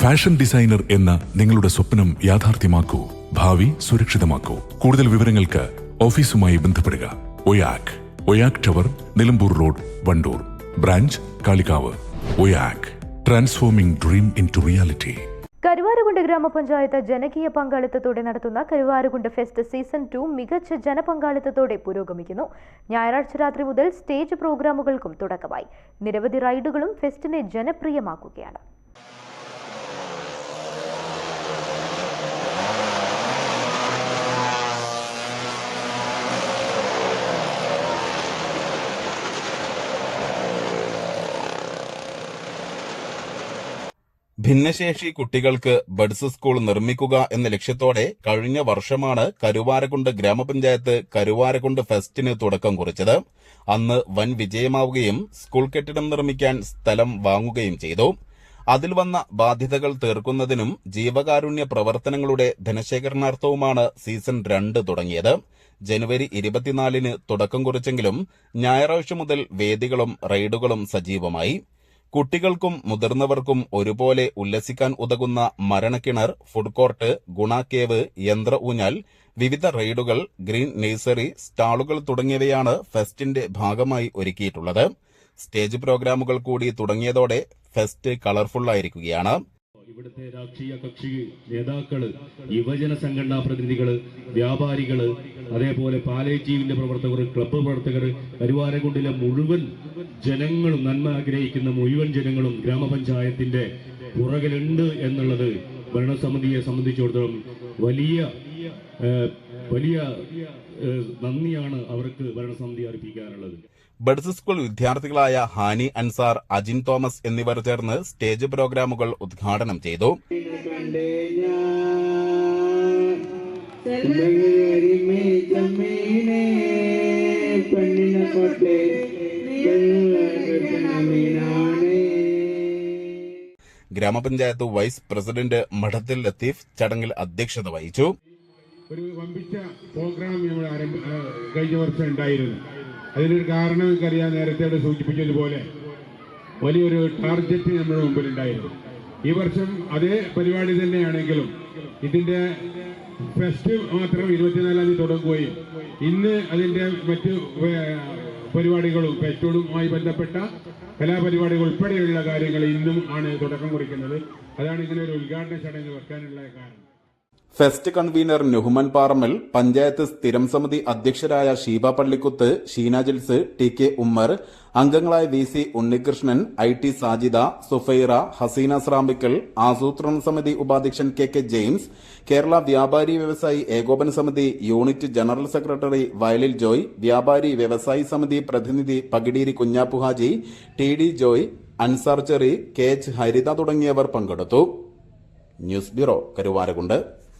Fashion designer എന്ന നിങ്ങളുടെ സ്വപ്നം യാഥാർത്ഥ്യമാക്കൂ ഭാവി സുരക്ഷിതമാക്കൂ. കൂടുതൽ വിവരങ്ങൾക്ക് ഓഫീസുമായി ബന്ധപ്പെടുക. Oyak Oyak tower Nilambur road Wandoor. Branch Kalikavu. Oyak transforming dream into reality Karuvarakundu ഗ്രാമപഞ്ചായത്ത് ജനകീയ പങ്കാളിത്തത്തോടെ നടത്തുന്ന കരുവാരുകുണ്ട് ഫെസ്റ്റ് സീസൺ ടു മികച്ച ജനപങ്കാളിത്തത്തോടെ പുരോഗമിക്കുന്നു. ഞായറാഴ്ച രാത്രി മുതൽ സ്റ്റേജ് പ്രോഗ്രാമുകൾക്കും തുടക്കമായി. നിരവധി റൈഡുകളും ഫെസ്റ്റിനെ ജനപ്രിയമാക്കുകയാണ്. ഭിന്നശേഷി കുട്ടികൾക്ക് ബഡ്സ് സ്കൂൾ നിർമ്മിക്കുക എന്ന ലക്ഷ്യത്തോടെ കഴിഞ്ഞ വർഷമാണ് കരുവാരക്കുണ്ട് ഗ്രാമപഞ്ചായത്ത് കരുവാരക്കുണ്ട് ഫെസ്റ്റിന് തുടക്കം കുറിച്ചത്. അന്ന് വൻ വിജയമാവുകയും സ്കൂൾ കെട്ടിടം നിർമ്മിക്കാൻ സ്ഥലം വാങ്ങുകയും ചെയ്തു. അതിൽ വന്ന ബാധ്യതകൾ തീർക്കുന്നതിനും ജീവകാരുണ്യ പ്രവർത്തനങ്ങളുടെ ധനശേഖരണാർത്ഥവുമാണ് സീസൺ രണ്ട് തുടങ്ങിയത്. ജനുവരി ഇരുപത്തിനാലിന് തുടക്കം കുറിച്ചെങ്കിലും ഞായറാഴ്ച മുതൽ വേദികളും റൈഡുകളും സജീവമായി. കുട്ടികൾക്കും മുതിർന്നവർക്കും ഒരുപോലെ ഉല്ലസിക്കാൻ ഉതകുന്ന മരണക്കിണർ ഫുഡ് കോർട്ട് ഗുണാക്കേവ് യന്ത്ര ഊഞ്ഞാൽ വിവിധ റൈഡുകൾ ഗ്രീൻ നേഴ്സറി സ്റ്റാളുകൾ തുടങ്ങിയവയാണ് ഫെസ്റ്റിന്റെ ഭാഗമായി ഒരുക്കിയിട്ടുള്ളത്. സ്റ്റേജ് പ്രോഗ്രാമുകൾ കൂടി തുടങ്ങിയതോടെ ഫെസ്റ്റ് കളർഫുള്ളായിരിക്കുകയാണ്. ഇവിടുത്തെ രാഷ്ട്രീയ കക്ഷി നേതാക്കൾ യുവജന സംഘടനാ പ്രതിനിധികൾ വ്യാപാരികൾ അതേപോലെ പാലേജീവിന്റെ പ്രവർത്തകർ ക്ലബ്ബ് പ്രവർത്തകർ കരുവാരക്കുണ്ടിലെ മുഴുവൻ ജനങ്ങളും നന്മ ആഗ്രഹിക്കുന്ന മുഴുവൻ ജനങ്ങളും ഗ്രാമപഞ്ചായത്തിന്റെ പുറകിലുണ്ട് എന്നുള്ളത് ഭരണസമിതിയെ സംബന്ധിച്ചിടത്തോളം വലിയ വലിയ നന്ദിയാണ് അവർക്ക് ഭരണസമിതി അർപ്പിക്കാനുള്ളത് ബഡ്സ് സ്കൂൾ വിദ്യാർത്ഥികളായ ഹാനി അൻസാർ അജിൻ തോമസ് എന്നിവർ ചേർന്ന് സ്റ്റേജ് പ്രോഗ്രാമുകൾ ഉദ്ഘാടനം ചെയ്തു. കണ്ടേ ഗ്രാമപഞ്ചായത്ത് വൈസ് പ്രസിഡന്റ് മഠത്തിൽ ലത്തീഫ് ചടങ്ങിൽ അധ്യക്ഷത വഹിച്ചു. ഒരു വമ്പിച്ച പ്രോഗ്രാം നമ്മൾ ആരംഭ കഴിഞ്ഞ വർഷം ഉണ്ടായിരുന്നു. അതിനൊരു കാരണം എനിക്കറിയാൻ നേരത്തെ അവിടെ സൂചിപ്പിച്ചതുപോലെ വലിയൊരു ടാർഗറ്റ് നമ്മുടെ മുമ്പിൽ ഉണ്ടായിരുന്നു ഈ വർഷം അതേ പരിപാടി തന്നെയാണെങ്കിലും ഇതിന്റെ ഫെസ്റ്റ് മാത്രം ഇരുപത്തിനാലാം തീയതി തുടങ്ങുകയും ഇന്ന് അതിന്റെ മറ്റ് പരിപാടികളും പെട്രോളുമായി ബന്ധപ്പെട്ട കലാപരിപാടികൾ ഉൾപ്പെടെയുള്ള കാര്യങ്ങൾ ഇന്നും ആണ് തുടക്കം കുറിക്കുന്നത്. അതാണ് ഇതിനൊരു ഉദ്ഘാടന ചടങ്ങ് വെക്കാനുള്ള കാരണം. ഫെസ്റ്റ് കൺവീനർ നുഹ്മൻ പാറമ്മൽ പഞ്ചായത്ത് സ്ഥിരം സമിതി അധ്യക്ഷരായ ഷീബ പള്ളിക്കുത്ത് ഷീന ജിൽസ് ടി കെ ഉമ്മർ അംഗങ്ങളായ V C Unnikrishnan I T Sajida Sufaira Haseena Srambikkal ആസൂത്രണ സമിതി ഉപാധ്യക്ഷൻ കെ കെ ജെയിംസ് കേരള വ്യാപാരി വ്യവസായി ഏകോപന സമിതി യൂണിറ്റ് ജനറൽ സെക്രട്ടറി വയലിൽ ജോയ് വ്യാപാരി വ്യവസായി സമിതി പ്രതിനിധി Pakideeri Kunhappuhaji T D Joy Ansar Cherry K H Haritha തുടങ്ങിയവർ പങ്കെടുത്തു. News bureau Karuvarakundu.